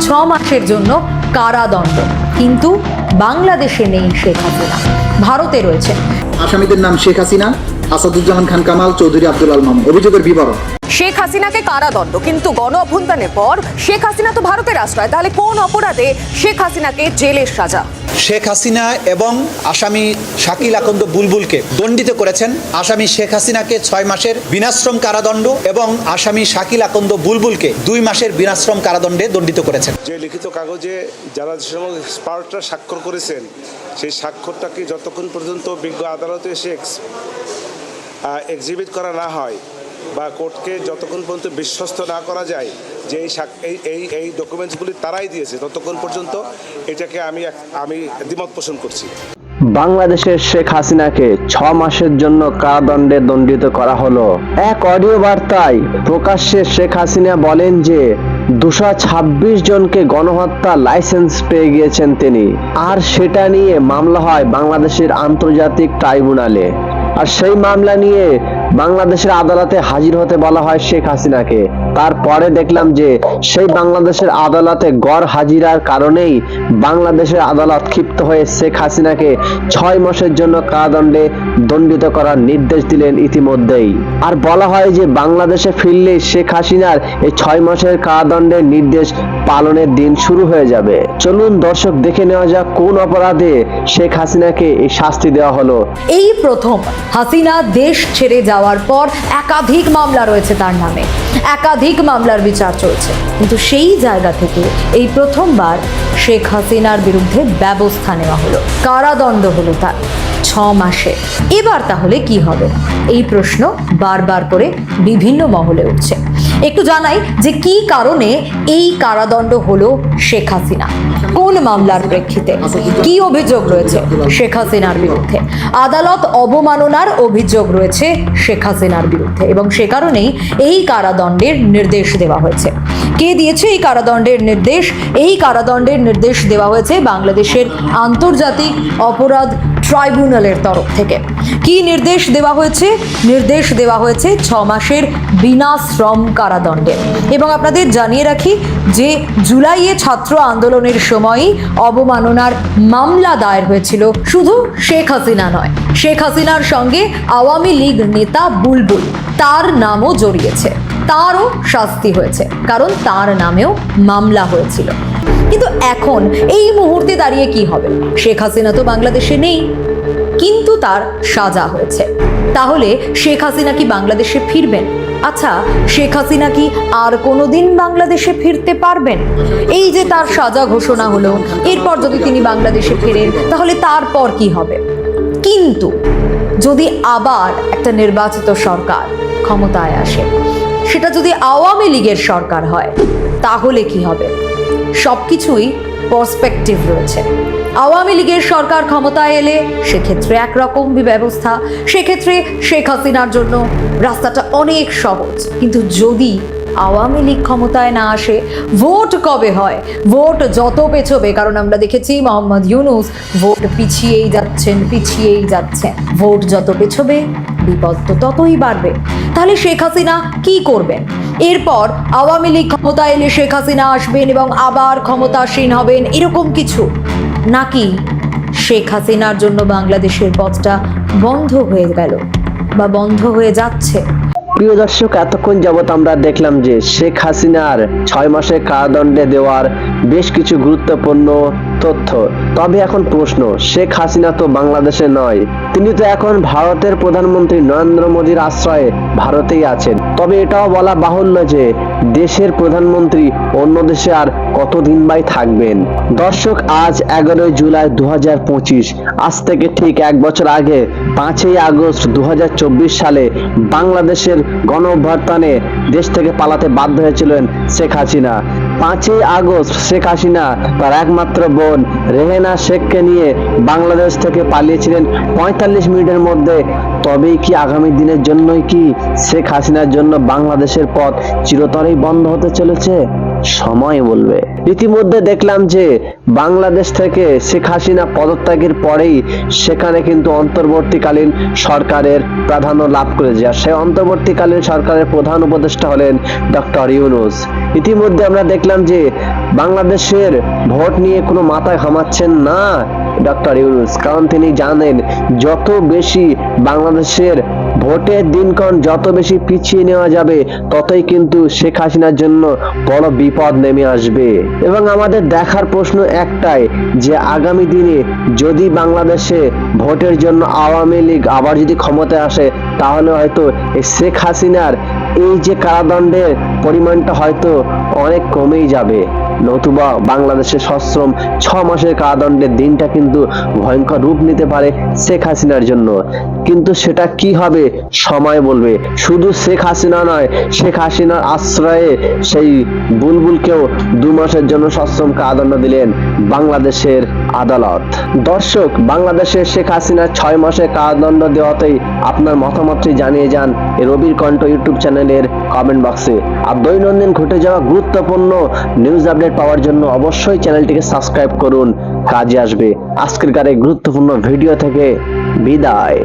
ছ মাসের জন্য কারাদণ্ড। কিন্তু বাংলাদেশে নেই শেখ হাসিনা। ভারতে রয়েছে। আসামিদের নাম শেখ হাসিনা। আসাদুজ্জামান খান কামাল চৌধুরী আব্দুল আল মামুন। অভিযোগের বিবরণ। শেখ হাসিনাকে কারাদণ্ড? কিন্তু গণ অভ্যুত্থানের পর শেখ হাসিনা তো ভারতের আশ্রয়। তাহলে কোন অপরাধে শেখ হাসিনাকে জেলের সাজা? শেখ হাসিনা এবং আসামি শাকিল আকন্দ বুলবুলকে দণ্ডিত করেছেন। আসামি শেখ হাসিনাকে ছয় মাসের বিনাশ্রম কারাদণ্ড এবং আসামি শাকিল আকন্দ বুলবুলকে দুই মাসের বিনাশ্রম কারাদণ্ডে দণ্ডিত করেছেন। যে লিখিত কাগজে যারা যে স্বাক্ষর করেছেন সেই স্বাক্ষরটাকে যতক্ষণ পর্যন্ত বিজ্ঞ আদালতে এসে এক্সিবিট করা না হয় বা কোর্টকে যতক্ষণ পর্যন্ত বিশ্বস্ত না করা যায়, যে এই এই এই ডকুমেন্টসগুলি তারাই দিয়েছে, ততক্ষণ পর্যন্ত এটাকে আমি আমি দ্বিমত পোষণ করছি। বাংলাদেশের শেখ হাসিনাকে ছ মাসের জন্য কারাদণ্ডে দণ্ডিত করা হলো। এক অডিও বার্তায় প্রকাশ্যে শেখ হাসিনা বলেন যে, দুশো ছাব্বিশ জনকে গণহত্যা লাইসেন্স পেয়ে গিয়েছেন তিনি। আর সেটা নিয়ে মামলা হয় বাংলাদেশের আন্তর্জাতিক ট্রাইব্যুনালে। আর সেই মামলা নিয়ে বাংলাদেশের আদালতে হাজির হতে বলা হয় শেখ হাসিনাকে। তারপরে দেখলাম যে সেই বাংলাদেশের আদালতে গড় হাজিরার কারণেই বাংলাদেশের আদালত ক্ষিপ্ত হয়ে শেখ হাসিনাকে ছয় মাসের জন্য কারাদণ্ডে দণ্ডিত করার নির্দেশ দিলেন ইতিমধ্যেই। আর বলা হয় যে বাংলাদেশে ফিরলে শেখ হাসিনার এই ছয় মাসের কারাদণ্ডের নির্দেশ পালনের দিন শুরু হয়ে যাবে। চলুন দর্শক দেখে নেওয়া যাক কোন অপরাধে শেখ হাসিনাকে এই শাস্তি দেওয়া হলো। এই প্রথম হাসিনা দেশ ছেড়ে যাওয়ার পর একাধিক মামলা রয়েছে তার নামে। একাধিক মামলার বিচার চলছে। কিন্তু সেই জায়গা থেকে এই প্রথমবার শেখ হাসিনার বিরুদ্ধে ব্যবস্থা নেওয়া হলো। কারাদণ্ড হলো তার ছ মাসে। এবার তাহলে কি হবে? এই প্রশ্ন বারবার করে বিভিন্ন মহলে উঠছে। একটু জানাই যে কি কারণে এই কারাদণ্ড হলো শেখ হাসিনা? কোন মামলার প্রেক্ষিতে? কি অভিযোগ রয়েছে শেখ হাসিনার বিরুদ্ধে? আদালত অবমাননার অভিযোগ রয়েছে শেখ হাসিনার বিরুদ্ধে এবং সে কারণেই এই কারাদণ্ডের নির্দেশ দেওয়া হয়েছে। কে দিয়েছে এই কারাদণ্ডের নির্দেশ? এই কারাদণ্ডের নির্দেশ দেওয়া হয়েছে বাংলাদেশের আন্তর্জাতিক অপরাধ ট্রাইব্যুনালের তরফ থেকে। কি নির্দেশ দেওয়া হয়েছে? নির্দেশ দেওয়া হয়েছে ছ মাসের বিনা শ্রম কারাদণ্ডে। এবং আপনাদের জানিয়ে রাখি যে জুলাইয়ে ছাত্র আন্দোলনের সময়ই অবমাননার মামলা দায়ের হয়েছিল। শুধু শেখ হাসিনা নয়, শেখ হাসিনার সঙ্গে আওয়ামী লীগ নেতা বুলবুল, তার নামও জড়িয়েছে। তারও শাস্তি হয়েছে, কারণ তার নামেও মামলা হয়েছিল। কিন্তু এখন এই মুহূর্তে দাঁড়িয়ে কি হবে? শেখ হাসিনা তো বাংলাদেশে নেই, কিন্তু তার সাজা হয়েছে। তাহলে শেখ হাসিনা কি বাংলাদেশে ফিরবেন? আচ্ছা শেখ হাসিনা কি আর কোনোদিন বাংলাদেশে ফিরতে পারবেন? এই যে তার সাজা ঘোষণা হলো, এরপর যদি তিনি বাংলাদেশে ফেরেন, তাহলে তারপর কি হবে? কিন্তু যদি আবার একটা নির্বাচিত সরকার ক্ষমতায় আসে, সেটা যদি আওয়ামী লীগের সরকার হয়, তাহলে কি হবে? সব কিছুই পার্সপেক্টিভ রয়েছে। আওয়ামী লীগের সরকার ক্ষমতায় এলে সেক্ষেত্রে একরকম ব্যবস্থা, সেক্ষেত্রে শেখ হাসিনার জন্য রাস্তাটা অনেক সহজ। কিন্তু যদি আওয়ামী লীগ ক্ষমতায় না আসে, ভোট কবে হয়? ভোট যত পেছবে, কারণ আমরা দেখেছি মোহাম্মদ ইউনুস ভোট পিছিয়েই যাচ্ছেন পিছিয়েই যাচ্ছেন। ভোট যত পেছবে, বিপদ তো ততই বাড়বে। তাহলে শেখ হাসিনা কি করবেন? এরপর আওয়ামী লীগ ক্ষমতা এলে শেখ হাসিনা আসবেন এবং আবার ক্ষমতাসীন হবেন, এরকম কিছু। নাকি শেখ হাসিনার জন্য বাংলাদেশের পথটা বন্ধ হয়ে গেল বা বন্ধ হয়ে যাচ্ছে? প্রিয় দর্শক, এতক্ষণ যাবত আমরা দেখলাম যে শেখ হাসিনার ছয় মাসের কারাদণ্ডে দেওয়ার বেশ কিছু গুরুত্বপূর্ণ তথ্য। তবে এখন প্রশ্ন, শেখ হাসিনা তো বাংলাদেশে নয়, তিনি তো এখন ভারতের প্রধানমন্ত্রী নরেন্দ্র মোদীর আশ্রয়ে ভারতেই আছেন। তবে এটাও বলা বাহুল্য যে, দেশের প্রধানমন্ত্রী অন্য দেশে আর কতদিন বাই থাকবেন? দর্শক, আজ এগারোই জুলাই দু হাজার পঁচিশ, আজ থেকে ঠিক এক বছর আগে, পাঁচই আগস্ট দু হাজার চব্বিশ সালে বাংলাদেশের গণ অভ্যর্থনে দেশ থেকে পালাতে বাধ্য হয়েছিলেন শেখ হাসিনা। পাঁচই আগস্ট শেখ হাসিনা তার একমাত্র বোন রেহেনা শেখকে নিয়ে বাংলাদেশ থেকে পালিয়েছিলেন পঁয়তাল্লিশ মিনিটের মধ্যে। তবেই কি আগামী দিনের জন্যই কি শেখ হাসিনার জন্য বাংলাদেশের পথ চিরতরেই বন্ধ হতে চলেছে? সময় বলবে। ইতিমধ্যে দেখলাম যে বাংলাদেশ থেকে শেখ হাসিনা পদত্যাগের পরেই সেখানে কিন্তু অন্তর্বর্তীকালীন সরকারের প্রাধান্য লাভ করেছে। আর সেই অন্তর্বর্তীকালীন সরকারের প্রধান উপদেষ্টা হলেন ডক্টর ইউনুস। ইতিমধ্যে আমরা দেখলাম যে বাংলাদেশের ভোট নিয়ে কোনো মাথায় ঘামাচ্ছেন না ডক্টর ইউনুস। কারণ তিনি জানেন, যত বেশি বাংলাদেশের ভোটের দিনক্ষণ যত বেশি পিছিয়ে নেওয়া যাবে, ততই কিন্তু শেখ হাসিনার জন্য বড় বিপদ নেমে আসবে। এবং আমাদের দেখার প্রশ্ন একটাই, যে আগামী দিনে যদি বাংলাদেশে ভোটের জন্য আওয়ামী লীগ আবার যদি ক্ষমতায় আসে, তাহলে হয়তো এই শেখ হাসিনার এই যে কারাদণ্ডের পরিমাণটা হয়তো অনেক কমেই যাবে। নতুবা বাংলাদেশের সশ্রম ছ মাসের কারাদণ্ডের দিনটা কিন্তু ভয়ঙ্কর রূপ নিতে পারে শেখ হাসিনার জন্য। কিন্তু সেটা কি হবে? সময় বলবে। শুধু শেখ হাসিনা নয়, শেখ হাসিনার আশ্রয়ে সেই বুলবুলকেও দু মাসের জন্য সশ্রম কারাদণ্ড দিলেন বাংলাদেশের আদালত। দর্শক, বাংলাদেশে শেখ হাসিনার ছয় মাসে কারাদণ্ড দেওয়াতেই আপনার মতামতটি জানিয়ে যান রবির কণ্ঠ ইউটিউব চ্যানেলের কমেন্ট বক্সে আর দৈনন্দিন ঘটে যাওয়া গুরুত্বপূর্ণ নিউজ আপডেট পাওয়ার জন্য অবশ্যই চ্যানেলটিকে সাবস্ক্রাইব করুন। কাজে আসবে আজকের কারে গুরুত্বপূর্ণ ভিডিও থেকে বিদায়।